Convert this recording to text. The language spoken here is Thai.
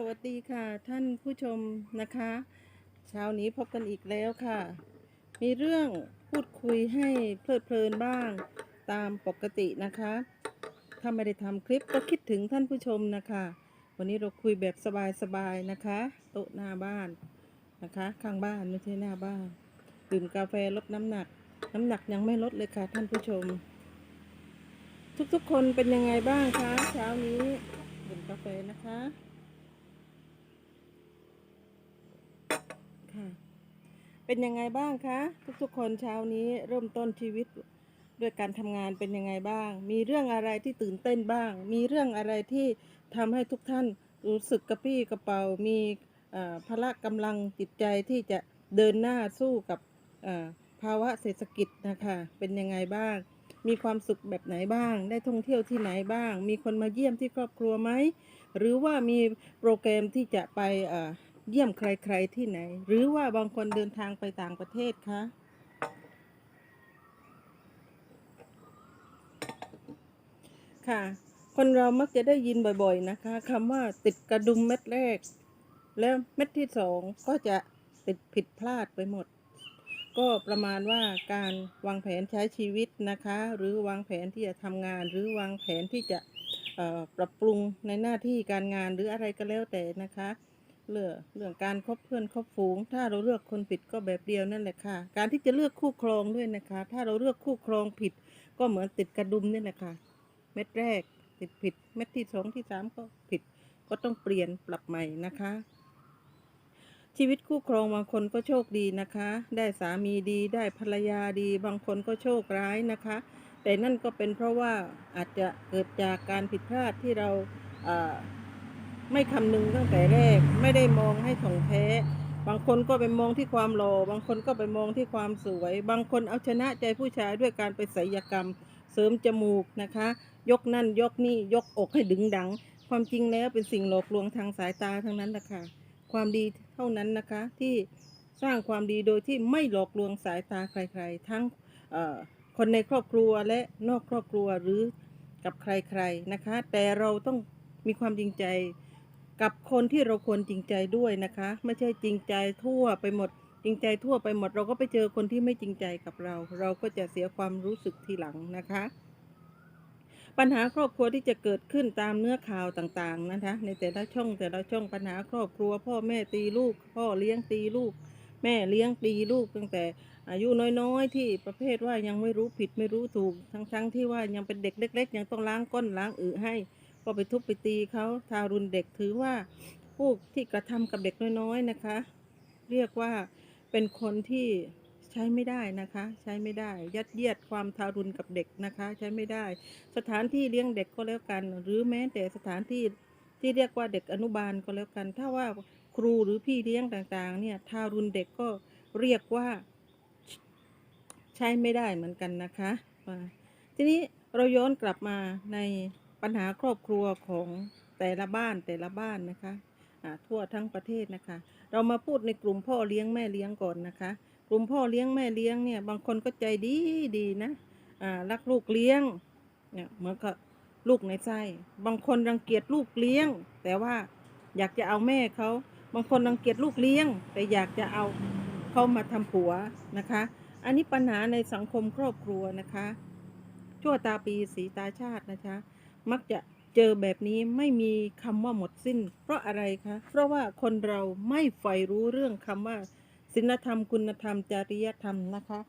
สวัสดีค่ะ ท่านผู้ชมนะคะ เช้านี้พบกันอีกแล้วค่ะ มีเรื่องพูดคุยให้เพลิดเพลินบ้างตามปกตินะคะ ถ้าไม่ได้ทำคลิปก็คิดถึงท่านผู้ชมนะคะ วันนี้เราคุยแบบสบายๆนะคะ โต๊ะหน้าบ้านนะคะ ข้างบ้านไม่ใช่หน้าบ้านดื่มกาแฟลดน้ำหนัก น้ำหนักยังไม่ลดเลยค่ะ ท่านผู้ชม ทุกๆคนเป็นยังไงบ้างคะเช้านี้ดื่มกาแฟนะคะ ค่ะ เป็นยังไงบ้างคะ ทุกๆคนเช้านี้เริ่มต้นชีวิตด้วยการทำงานเป็นยังไงบ้าง มีเรื่องอะไรที่ตื่นเต้นบ้าง มีเรื่องอะไรที่ทำให้ทุกท่านรู้สึกกระปี้กระเป๋า มีพละกำลังจิตใจที่จะเดินหน้าสู้กับภาวะเศรษฐกิจนะคะ เป็นยังไงบ้าง มีความสุขแบบไหนบ้าง ได้ท่องเที่ยวที่ไหนบ้าง มีคนมาเยี่ยมที่ครอบครัวไหม หรือว่ามีโปรแกรมที่จะไป เยี่ยมใครๆที่ไหน หรือว่าบางคนเดินทางไปต่างประเทศคะค่ะ คนเรามักจะได้ยินบ่อยๆนะคะคำว่าติดกระดุมเม็ดแรก แล้วเม็ดที่สองก็จะติดผิดพลาดไปหมด ก็ประมาณว่าการวางแผนใช้ชีวิตนะคะ หรือวางแผนที่จะทำงาน หรือวางแผนที่จะปรับปรุงในหน้าที่การงานหรืออะไรก็แล้วแต่นะคะ เรื่องเรื่องการคบเพื่อนคบฝูง ถ้าเราเลือกคนผิดก็แบบเดียวนั่นแหละค่ะ การที่จะเลือกคู่ครองด้วยนะคะ ถ้าเราเลือกคู่ครองผิด ก็เหมือนติดกระดุมนี่แหละค่ะ เม็ดแรก ติดผิด เม็ดที่สองที่สามก็ผิด ก็ต้องเปลี่ยนปรับใหม่นะคะ ชีวิตคู่ครองบางคนก็โชคดีนะคะ ได้สามีดีได้ภรรยาดี บางคนก็โชคร้ายนะคะ แต่นั่นก็เป็นเพราะว่าอาจจะเกิดจากการผิดพลาดที่เราอ่อ ไม่คำนึงตั้งแต่แรก ไม่ได้มองให้ถ่องแท้ บางคนก็ไปมองที่ความหล่อบางคนก็ไปมองที่ความสวย บางคนเอาชนะใจผู้ชายด้วยการไปศัลยกรรม เสริมจมูกนะคะ ยกนั่นยกนี่ยกอกให้ดึงดัง ความจริงแล้วเป็นสิ่งหลอกลวงทางสายตาทั้งนั้นแหละค่ะความดีเท่านั้นนะคะที่สร้างความดีโดยที่ไม่หลอกลวงสายตาใครๆ ทั้งคนในครอบครัวและนอกครอบครัวหรือกับใครๆนะคะ แต่เราต้องมีความจริงใจ กับคนที่เราควรจริงใจด้วยนะคะ ไม่ใช่จริงใจทั่วไปหมด จริงใจทั่วไปหมด เราก็ไปเจอคนที่ไม่จริงใจกับเรา เราก็จะเสียความรู้สึกทีหลังนะคะ ปัญหาครอบครัวที่จะเกิดขึ้นตามเนื้อข่าวต่างๆนะคะ ในแต่ละช่องแต่ละช่องปัญหาครอบครัว พ่อแม่ตีลูก พ่อเลี้ยงตีลูก แม่เลี้ยงตีลูก ตั้งแต่อายุน้อยๆ ที่ประเภทว่ายังไม่รู้ผิดไม่รู้ถูก ทั้งๆที่ว่ายังเป็นเด็กเล็ก ๆ ยังต้องล้างก้นล้างอึให้ ก็ไปทุบไปตีเขาทารุณเด็กถือว่าผู้ที่กระทำกับเด็กน้อยๆนะคะ เรียกว่าเป็นคนที่ใช้ไม่ได้นะคะ ใช้ไม่ได้ ยัดเยียดความทารุณกับเด็กนะคะ ใช้ไม่ได้ สถานที่เลี้ยงเด็กก็แล้วกัน หรือแม้แต่สถานที่ที่เรียกว่าเด็กอนุบาลก็แล้วกัน ถ้าว่าครูหรือพี่เลี้ยงต่างๆ เนี่ยทารุณเด็กก็เรียกว่าใช้ไม่ได้เหมือนกันนะคะ ทีนี้เราย้อนกลับมาใน ปัญหาครอบครัวของแต่ละบ้านแต่ละบ้านนะคะทั่วทั้งประเทศนะคะ เรามาพูดในกลุ่มพ่อเลี้ยงแม่เลี้ยงก่อนนะคะ กลุ่มพ่อเลี้ยงแม่เลี้ยงเนี่ยบางคนก็ใจดีดีนะรักลูกเลี้ยงเนี่ยเหมือนกับลูกในไส้บางคนรังเกียจลูกเลี้ยง แต่ว่าอยากจะเอาแม่เขาบางคนรังเกียจลูกเลี้ยง แต่อยากจะเอาเขามาทำผัวนะคะ อันนี้ปัญหาในสังคมครอบครัวนะคะ ชั่วตาปีสีตาชาตินะคะ มักจะเจอแบบนี้ไม่มีคำว่าหมดสิ้น เพราะอะไรคะ เพราะว่าคนเราไม่ใฝ่รู้เรื่องคำว่าศีลธรรม คุณธรรม จริยธรรมนะคะ